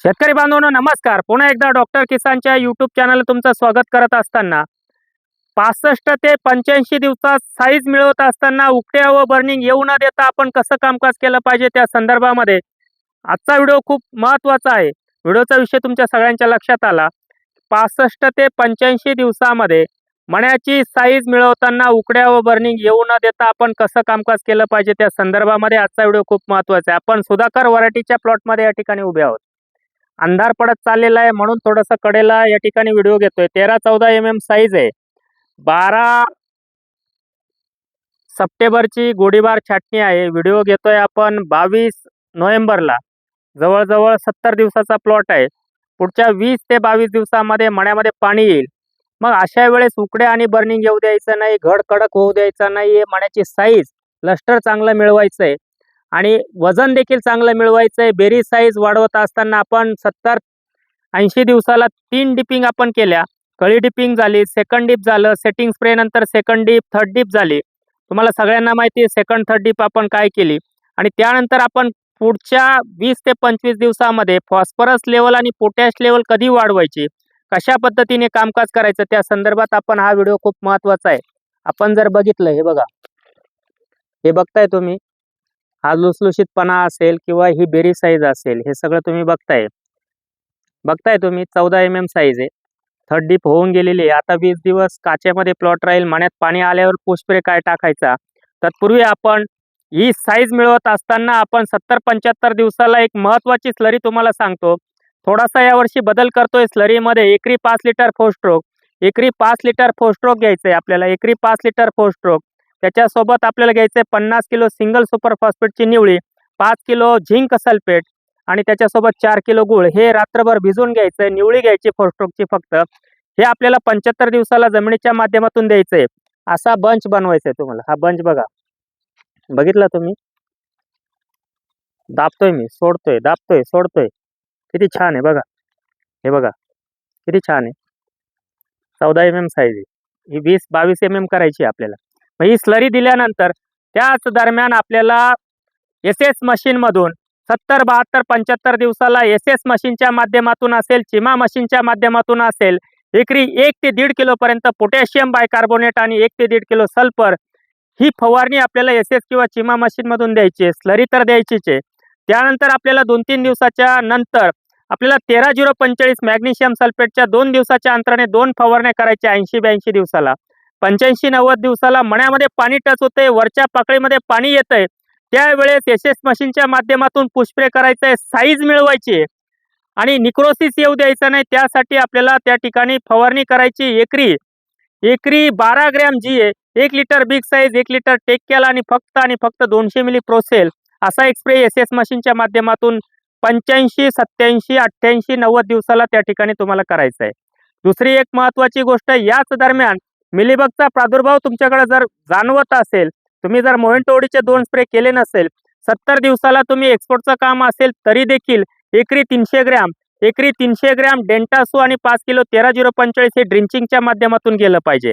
शेतकरी बांधवांनो नमस्कार. पुन्हा एकदा डॉक्टर किसानच्या युट्यूब चॅनल तुमचं स्वागत करत असताना पासष्ट ते पंच्याऐंशी दिवसात साईज मिळवत असताना उकट्या व बर्निंग येऊ न देता आपण कसं कामकाज केलं पाहिजे त्या संदर्भामध्ये आजचा व्हिडिओ खूप महत्त्वाचा आहे. व्हिडिओचा विषय तुमच्या सगळ्यांच्या लक्षात आला. पासष्ट ते पंच्याऐंशी दिवसामध्ये मण्याची साईज मिळवताना उकड्या व बर्निंग येऊ न देता आपण कसं कामकाज केलं पाहिजे त्या संदर्भामध्ये आजचा व्हिडिओ खूप महत्त्वाचा आहे. आपण सुधाकर व्हरायटीच्या प्लॉटमध्ये या ठिकाणी उभे आहोत. अंधार पडत चाललेला आहे म्हणून थोडंसं कडेला या ठिकाणी व्हिडिओ घेतोय. तेरा चौदा एम एम साईज आहे. बारा सप्टेंबरची गोडीबार छाटणी आहे. व्हिडिओ घेतोय आपण बावीस नोव्हेंबरला. जवळजवळ सत्तर दिवसाचा प्लॉट आहे. पुढच्या वीस ते बावीस दिवसामध्ये मण्यामध्ये पाणी येईल. मग अशा वेळेस उकड्या आणि बर्निंग येऊ द्यायचं नाही घड कडक होऊ द्यायचा नाही मण्याची साईज लष्टर चांगलं मिळवायचं आहे आणि वजन देखील चांगलं मिळवायचं आहे बेरी साईज वाढवत असताना आपण सत्तर ऐंशी दिवसाला तीन डिपिंग आपण केल्या. कळी डिपिंग झाली सेकंड डिप झालं सेटिंग स्प्रे नंतर सेकंड डिप थर्ड डिप झाली. तुम्हाला सगळ्यांना माहिती आहे सेकंड थर्ड डिप आपण काय केली? आणि त्यानंतर आपण पुढच्या वीस ते पंचवीस दिवसामध्ये फॉस्फरस लेवल आणि पोटॅश लेवल कधी वाढवायची? कशा पद्धतीने कामकाज करायचं? त्या संदर्भात आपण हा व्हिडिओ खूप महत्त्वाचा आहे. आपण जर बघितलं हे बघा. हे बघताय तुम्ही. हा लुसलुशीतपणा असेल किंवा ही बेरी साईज असेल हे सगळं तुम्ही बघताय. बघताय तुम्ही चौदा एम एम साईज आहे. थर्ड डीप होऊन गेलेली आहे. आता वीस दिवस काचेमध्ये प्लॉट राहील मण्यात पाणी आल्यावर पुष्परे काय टाकायचा? तत्पूर्वी आपण ही साईज मिळवत असताना आपण सत्तर पंच्याहत्तर दिवसाला एक महत्वाची स्लरी तुम्हाला सांगतो. थोडासा यावर्षी बदल करतोय स्लरीमध्ये एकरी पाच लिटर फोर स्ट्रोक एकरी पाच लिटर फोर स्ट्रोक घ्यायचं आहे आपल्याला. एकरी पाच लिटर फोर स्ट्रोक त्याच्यासोबत आपल्याला घ्यायचं आहे पन्नास किलो सिंगल सुपर फॉस्फेटची निवळी पाच किलो झिंक सल्फेट आणि त्याच्यासोबत चार किलो गुळ. हे रात्रभर भिजवून घ्यायचं आहे निवळी घ्यायची फोर स्ट्रोकची फक्त. हे आपल्याला पंच्याहत्तर दिवसाला जमिनीच्या माध्यमातून द्यायचं आहे असा बंच बनवायचा आहे तुम्हाला. हा बंच बघा. बघितला तुम्ही? दाबतोय मी. सोडतोय. दाबतोय. सोडतोय. किती छान आहे बघा. हे बघा. किती छान आहे. चौदा एम एम साईज आहे. ही वीस बावीस एम एम करायची आहे आपल्याला. ही स्लरी दिल्यानंतर त्याच दरम्यान आपल्याला एस एस मशीनमधून सत्तर बहात्तर पंच्याहत्तर दिवसाला एस एस मशीनच्या माध्यमातून असेल चिमा मशीनच्या माध्यमातून असेल एकरी एक ते दीड किलोपर्यंत पोटॅशियम बायकार्बोनेट आणि एक ते दीड किलो सल्फर ही फवारणी आपल्याला एस एस किंवा चिमा मशीनमधून द्यायची आहे. स्लरी तर द्यायचीच आहे. त्यानंतर आपल्याला दोन तीन दिवसाच्या नंतर आपल्याला तेरा झिरो पंचेचाळीस मॅग्नेशियम सल्फेटच्या दोन दिवसाच्या अंतराने दोन फवारण्या करायच्या ऐंशी ब्याऐंशी दिवसाला. पंच्याऐंशी नव्वद दिवसाला मण्यामध्ये पाणी टच होते वरच्या पाकळीमध्ये पाणी येतंय. त्यावेळेस एस एस मशीनच्या माध्यमातून पुष्प्रे करायचं आहे साईज मिळवायची. आहे आणि निक्रोसिस येऊ द्यायचा नाही त्यासाठी आपल्याला त्या ठिकाणी फवारणी करायची एकरी. एकरी बारा ग्रॅम जी आहे एक लिटर बिग साईज एक लिटर टेक केला आणि फक्त आणि फक्त दोनशे मिली प्रोसेल असा एक स्प्रे एस एस मशीनच्या माध्यमातून पंच्याऐंशी सत्याऐंशी अठ्ठ्याऐंशी नव्वद दिवसाला त्या ठिकाणी तुम्हाला करायचं आहे दुसरी एक महत्त्वाची गोष्ट याच दरम्यान मिलीबगचा प्रादुर्भाव तुमच्याकडे जर जाणवत असेल तुम्ही जर मोहनटोडीचे दोन स्प्रे केले नसेल सत्तर दिवसाला तुम्ही एक्सपोर्टचं काम असेल तरी देखील एकरी तीनशे ग्रॅम एकरी तीनशे ग्रॅम डेंटासू आणि पाच किलो तेरा झिरो पंचेचाळीस हे ड्रिंचिंगच्या माध्यमातून गेलं पाहिजे.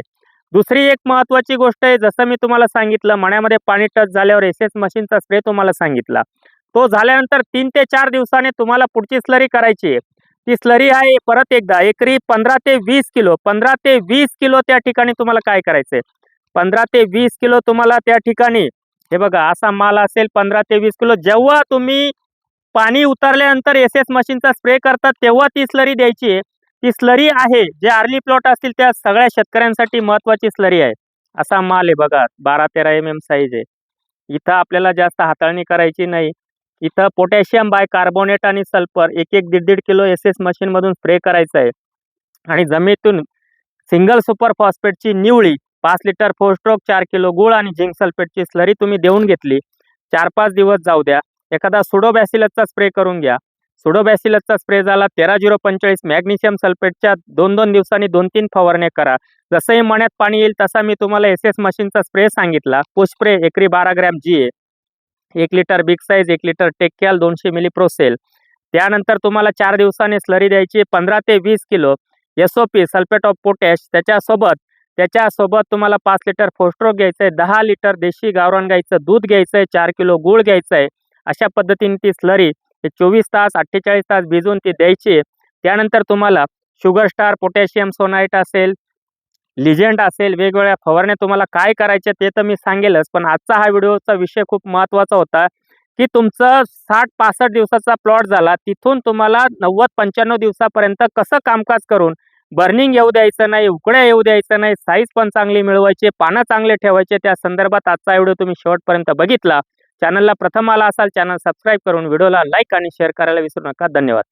दुसरी एक महत्त्वाची गोष्ट आहे जसं मी तुम्हाला सांगितलं मण्यामध्ये पाणी टच झाल्यावर एस एस मशीनचा स्प्रे तुम्हाला सांगितला. तो झाल्यानंतर तीन ते चार दिवसाने तुम्हाला पुढची स्लरी करायची आहे. ती स्लरी आहे परत एकदा एकरी पंधरा ते वीस किलो पंधरा ते वीस किलो त्या ठिकाणी तुम्हाला काय करायचंय? पंधरा ते वीस किलो तुम्हाला त्या ठिकाणी हे बघा असा माल असेल पंधरा ते वीस किलो जेव्हा तुम्ही पाणी उतरल्यानंतर एस एस मशीनचा स्प्रे करतात तेव्हा ती स्लरी द्यायची आहे. ती स्लरी आहे जे आर्ली प्लॉट असतील त्या सगळ्या शेतकऱ्यांसाठी महत्वाची स्लरी आहे. असा माल आहे बघा बारा तेरा एम एम साईज आहे. इथं आपल्याला जास्त हाताळणी करायची नाही. इथं पोटॅशियम बाय कार्बोनेट आणि सल्फर एक एक दीड दीड किलो एस एस मशीनमधून स्प्रे करायचं आहे. आणि जमिनीतून सिंगल सुपर फॉस्फेटची निवळी पाच लिटर फोर स्ट्रोक चार किलो गुळ आणि झिंक सल्फेटची स्लरी तुम्ही देऊन घेतली. चार पाच दिवस जाऊ द्या. एखादा सुडोबॅसिलसचा स्प्रे करून घ्या. सुडोबॅसिलसचा स्प्रे झाला तेरा झिरो पंचेचाळीस मॅग्नेशियम सल्फेटच्या दोन दोन दिवसांनी दोन तीन फवारणे करा. जसंही मण्यात पाणी येईल तसा मी तुम्हाला एस एस मशीनचा स्प्रे सांगितला. पुष्प्रे एकरी बारा ग्रॅम जी ए एक लिटर बिग साईज एक लिटर टेक्याल दोनशे मिली प्रोसेल त्यानंतर तुम्हाला चार दिवसांनी स्लरी द्यायची पंधरा ते वीस kilo. S O P sulphate of potash त्याच्यासोबत त्याच्यासोबत तुम्हाला पाच लिटर फोस्ट्रोक घ्यायचं आहे दहा लिटर देशी गावरान गाईचं दूध घ्यायचं आहे चार किलो गूळ घ्यायचं आहे. अशा पद्धतीने ती स्लरी चोवीस तास अठ्ठेचाळीस तास भिजवून ती द्यायची त्यानंतर तुम्हाला शुगर स्टार पोटॅशियम सोनाईट असेल लिजेंड असेल वेगवेगळ्या फवारण्या तुम्हाला काय करायच्या ते तर मी सांगेलच पण आजचा हा व्हिडिओचा विषय खूप महत्त्वाचा होता की तुमचं साठ पासष्ट दिवसाचा प्लॉट झाला तिथून तुम्हाला नव्वद पंच्याण्णव दिवसापर्यंत कसं कामकाज करून बर्निंग येऊ द्यायचं नाही उकड्या येऊ द्यायचं नाही साईज पण चांगली मिळवायची पानं चांगले ठेवायचे त्या संदर्भात आजचा व्हिडिओ तुम्ही शेवटपर्यंत बघितला. चॅनलला प्रथम आला असाल चॅनल सबस्क्राईब करून व्हिडिओला लाईक आणि शेअर करायला विसरू नका. धन्यवाद.